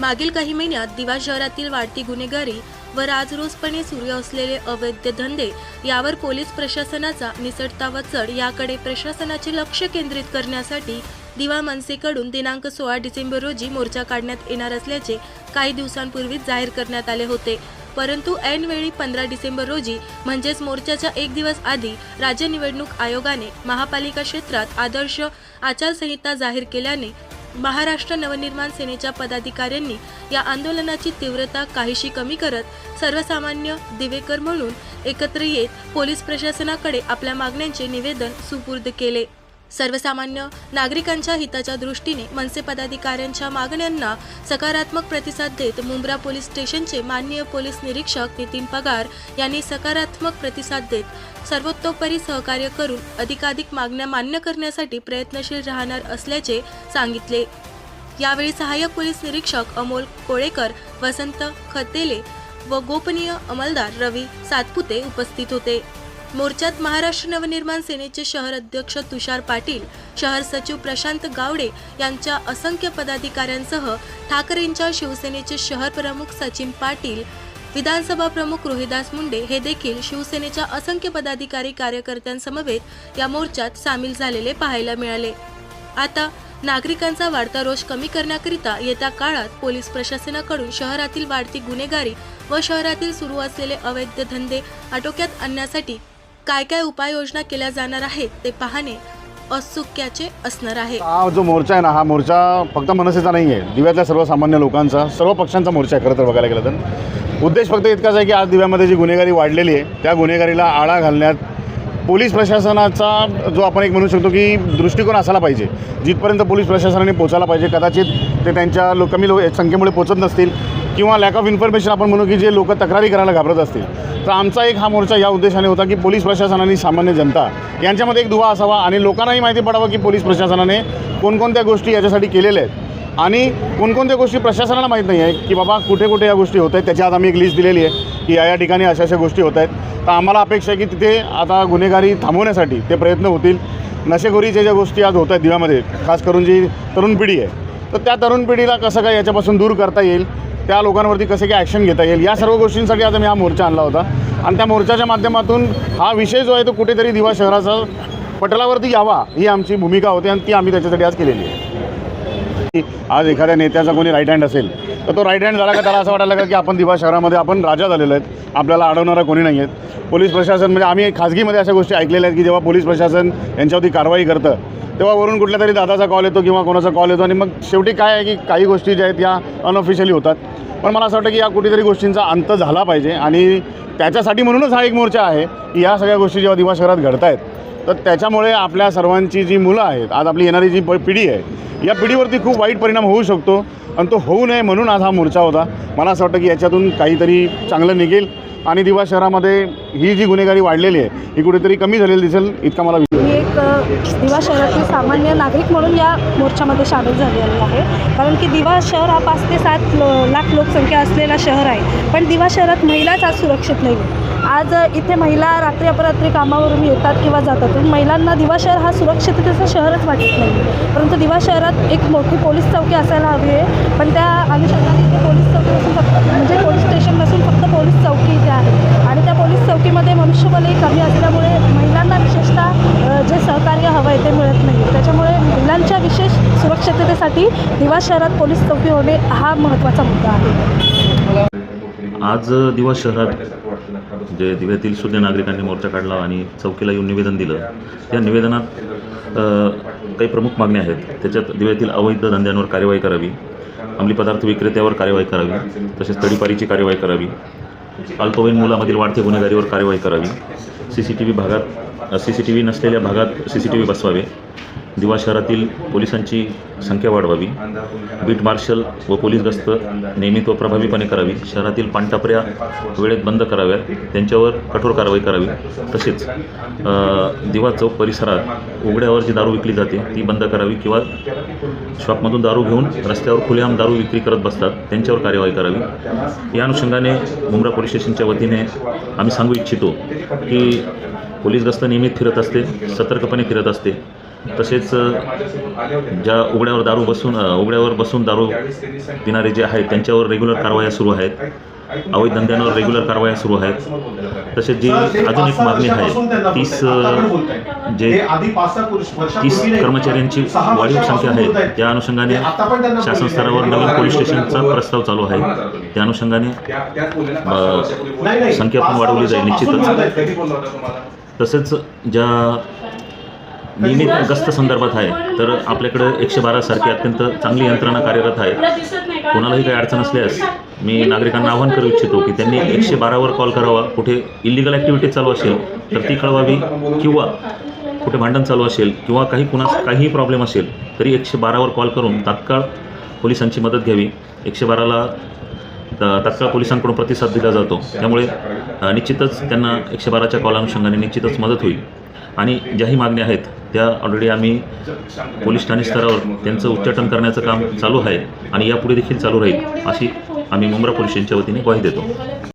मागील काही महिन्यात दिवा शहरातील वाढती गुन्हेगारी व राजरोसपणे सुरू असलेले अवैध धंदे यावर पोलीस प्रशासनाचा निसटता व चढ याकडे प्रशासनाचे लक्ष केंद्रित करण्यासाठी दिवा मनसेकडून दिनांक सोळा डिसेंबर रोजी मोर्चा काढण्यात येणार असल्याचे काही दिवसांपूर्वीच जाहीर करण्यात आले होते. परंतु ऐनवेळी पंधरा डिसेंबर रोजी म्हणजेच मोर्चाच्या एक दिवस आधी राज्य निवडणूक आयोगाने महापालिका क्षेत्रात आदर्श आचारसंहिता जाहीर केल्याने महाराष्ट्र नवनिर्माण सेनेच्या पदाधिकाऱ्यांनी या आंदोलनाची तीव्रता काहीशी कमी करत सर्वसामान्य दिवेकर म्हणून एकत्र येत पोलीस प्रशासनाकडे आपल्या मागण्यांचे निवेदन सुपूर्द केले. सर्वसामान्य नागरिकांच्या हिताच्या दृष्टीने मनसे पदाधिकाऱ्यांच्या मागण्यांना सकारात्मक प्रतिसाद देत मुंब्रा पोलीस स्टेशनचे माननीय पोलीस निरीक्षक नितीन पगार यांनी सकारात्मक प्रतिसाद देत सर्वतोपरी सहकार्य करून अधिकाधिक मागण्या मान्य करण्यासाठी प्रयत्नशील राहणार असल्याचे सांगितले. यावेळी सहाय्यक पोलीस निरीक्षक अमोल कोळेकर वसंत खतेले व गोपनीय अंमलदार रवी सातपुते उपस्थित होते. मोर्चात महाराष्ट्र नवनिर्माण सेनेचे शहर अध्यक्ष तुषार पाटील शहर सचिव प्रशांत गावडे यांच्या असंख्य पदाधिकाऱ्यांसह ठाकरेंच्या शिवसेनेचे शहर प्रमुख सचिन पाटील विधानसभा प्रमुख रोहिदास मुंडे हे देखील शिवसेनेच्या असंख्य पदाधिकारी कार्यकर्त्यांसमवेत या मोर्चात सामील झालेले पाहायला मिळाले. आता नागरिकांचा वाढता रोष कमी करण्याकरिता येत्या काळात पोलीस प्रशासनाकडून शहरातील वाढती गुन्हेगारी व शहरातील सुरू असलेले अवैध धंदे आटोक्यात आणण्यासाठी काय काय उपाययोजना केल्या जाणार आहेत ते पाहणे औत्सुक्याचे असणार आहे. हा जो मोर्चा आहे ना हा मोर्चा फक्त मनसेचा नाही आहे. दिव्यातल्या सर्वसामान्य लोकांचा सर्व पक्षांचा मोर्चा आहे खरं तर बघायला गेलं तर. उद्देश फक्त इतकाच आहे की आज दिव्यामध्ये जी गुन्हेगारी वाढलेली आहे त्या गुन्हेगारीला आळा घालण्यात पोलीस प्रशासनाचा जो आपण एक म्हणू शकतो की दृष्टिकोन असायला पाहिजे. जिथपर्यंत पोलीस प्रशासनाने पोचायला पाहिजे कदाचित ते त्यांच्या लो कमी लो संख्येमुळे पोचत नसतील. किंवा लॅक ऑफ इन्फॉर्मेशन आपण म्हणू की जे लोक तक्रारी करायला घाबरत असतील. तर आमचा एक हा मोर्चा या उद्देशाने होता की पोलीस प्रशासनाने सामान्य जनता यांच्यामध्ये एक दुवा असावा आणि लोकांनाही माहिती पडावं की पोलीस प्रशासनाने कोणकोणत्या गोष्टी याच्यासाठी केलेल्या आहेत. आणि कोणकोणत्या गोष्टी प्रशासनाला माहीत नाही आहे की बाबा कुठे कुठे या गोष्टी होत आहेत. त्याच्या आत आम्ही एक लिस्ट दिलेली आहे की या या ठिकाणी अशा अशा गोष्टी होत आहेत. तर आम्हाला अपेक्षा आहे की तिथे आता गुन्हेगारी थांबवण्यासाठी ते प्रयत्न होतील. नशेखोरीच्या ज्या गोष्टी आज होत आहेत दिव्यामध्ये खास करून जी तरुण पिढी आहे. तर त्या तरुण पिढीला कसं काय याच्यापासून दूर करता येईल? त्या लोकांवरती कसे काय ॲक्शन घेता येईल? या सर्व गोष्टींसाठी आज आम्ही हा मोर्चा आणला होता. आणि त्या मोर्चाच्या माध्यमातून हा विषय जो आहे तो कुठेतरी दिवा शहराचा पटलावरती यावा ही आमची भूमिका होती आणि ती आम्ही त्याच्यासाठी आज केलेली आहे. आज एखाद्या नेत्याचा कोणी राईट हँड असेल तर तो राईट हँड झाला का त्याला असं वाटायला लागलं की आपण दिवा शहरामध्ये आपण राजा झालेलो आहेत आपल्याला अडवणारा कोणी नाही आहेत. पोलीस प्रशासन म्हणजे आम्ही खाजगीमध्ये अशा गोष्टी ऐकलेल्या आहेत की जेव्हा पोलीस प्रशासन यांच्यावरती कारवाई करतं तेव्हा वरून कुठल्या तरी दादाचा कॉल येतो किंवा कोणाचा कॉल येतो. आणि मग शेवटी काय आहे की काही गोष्टी ज्या आहेत या अनऑफिशियली होतात. पण मला असं वाटतं की या कुठेतरी गोष्टींचा अंत झाला पाहिजे. आणि त्याच्यासाठी म्हणूनच हा एक मोर्चा आहे की या सगळ्या गोष्टी जेव्हा दिवा शहरात घडत आहेत तर त्याच्यामुळे आपल्या सर्वांची जी मुलं आहेत आज आपली येणारी जी प- पिढी आहे या पिढीवरती खूप वाईट परिणाम होऊ शकतो. आणि तो होऊ नये म्हणून आज हा मोर्चा होता. मला असं वाटतं की याच्यातून काहीतरी चांगलं निघेल. आणि दिवा शहरामध्ये ही जी गुन्हेगारी वाढलेली आहे ही कुठेतरी कमी झालेली दिसेल इतका मला विश्वास दिवा शहरातील सामान्य नागरिक म्हणून या मोर्चामध्ये सामील झालेली आहे. कारण की दिवा शहर हा पाच ते सात लो लाख लोकसंख्या असलेला शहर आहे. पण दिवा शहरात महिलाच आज सुरक्षित नाही आज इथे महिला रात्री अपरात्री कामावरून येतात किंवा जातात. पण महिलांना दिवा शहर हा सुरक्षिततेचं शहरच वाटत नाही परंतु दिवा शहरात एक मोठी पोलीस चौकी असायला हवी आहे. पण त्या अनुषंगाने इथे पोलीस चौकी असू शकतात म्हणजे पोलीस स्टेशन नसून फक्त पोलीस चौकी इथे आहे आणि त्या पोलीस चौकीमध्ये मनुष्यबळही कमी असल्यामुळे महिलांना विशेषतः अ, जे सहकार्य हवं आहे ते मिळत नाही त्याच्यामुळे महिलांच्या विशेष यासाठी दिवा शहरात पोलीस चौकी होणे हा महत्त्वाचा मुद्दा आहे. आज दिवा शहरात जे दिव्यातील शून्य नागरिकांनी मोर्चा काढला आणि चौकीला येऊन निवेदन दिलं त्या निवेदनात काही प्रमुख मागण्या आहेत. त्याच्यात दिव्यातील अवैध धंद्यांवर कार्यवाही करावी अंमली पदार्थ विक्रेत्यावर कार्यवाही करावी तसेच तडीपारीची कार्यवाही करावी अल्पवयीन मुलामधील वाढत्या गुन्हेगारीवर कार्यवाही करावी सी सी टी व्ही भागात सी सी टी व्ही नसलेल्या भागात सी सी टी व्ही बसवावे. दिवा शहरातील पोलिसांची संख्या वाढवावी. बीट मार्शल व पोलीस गस्त नियमित व प्रभावीपणे करावी. शहरातील पानटापऱ्या वेळेत बंद कराव्यात. त्यांच्यावर कठोर कारवाई करावी. तसेच दिवा चौक परिसरात उघड्यावर जी दारू विकली जाते ती बंद करावी किंवा शॉपमधून दारू घेऊन रस्त्यावर खुलेआम दारू विक्री करत बसतात त्यांच्यावर कार्यवाही करावी. या अनुषंगाने मुंब्रा पोलीस स्टेशनच्या वतीने आम्ही सांगू इच्छितो की पोलीस गस्त नियमित फिरत असते सतर्कपणे फिरत असते. तसेच ज्या उघड्यावर दारू बसून उघड्यावर बसून दारू पिणारे जे आहेत त्यांच्यावर रेग्युलर कारवाया सुरू आहेत. अवैध धंद्यांवर रेग्युलर कारवाया सुरू आहेत. तसेच जी अजून एक मागणी आहे तीस जे तीस कर्मचाऱ्यांची वाढीव संख्या आहे. त्या अनुषंगाने शासन स्तरावर नवीन पोलीस स्टेशनचा प्रस्ताव चालू आहे. त्या अनुषंगाने संख्या पण वाढवली जाईल निश्चितच. तसेच ज्या नियमित गस्त संदर्भात आहे तर आपल्याकडं एकशे बारासारखी अत्यंत चांगली यंत्रणा कार्यरत आहे. कोणालाही काही अडचण असल्यास मी नागरिकांना आवाहन करू इच्छितो की त्यांनी एकशे बारावर कॉल करावा. कुठे इलिगल ॲक्टिव्हिटी चालू असेल तर ती कळवावी किंवा कुठे भांडण चालू असेल किंवा काही कुणास काहीही प्रॉब्लेम असेल तरी एकशे बारावर कॉल करून तात्काळ पोलिसांची मदत घ्यावी. एकशे बाराला तात्काळ पोलिसांकडून प्रतिसाद दिला जातो. त्यामुळे निश्चितच त्यांना एकशे बाराच्या कॉल अनुषंगाने निश्चितच मदत होईल. आणि ज्याही मागण्या आहेत त्या ऑलरेडी आम्ही पोलीस ठाणे स्तरावर त्यांचं उच्चाटन करण्याचं काम चालू आहे आणि यापुढे देखील चालू राहील अशी आम्ही मुंब्रा पोलीस यांच्या वतीने ग्वाही देतो.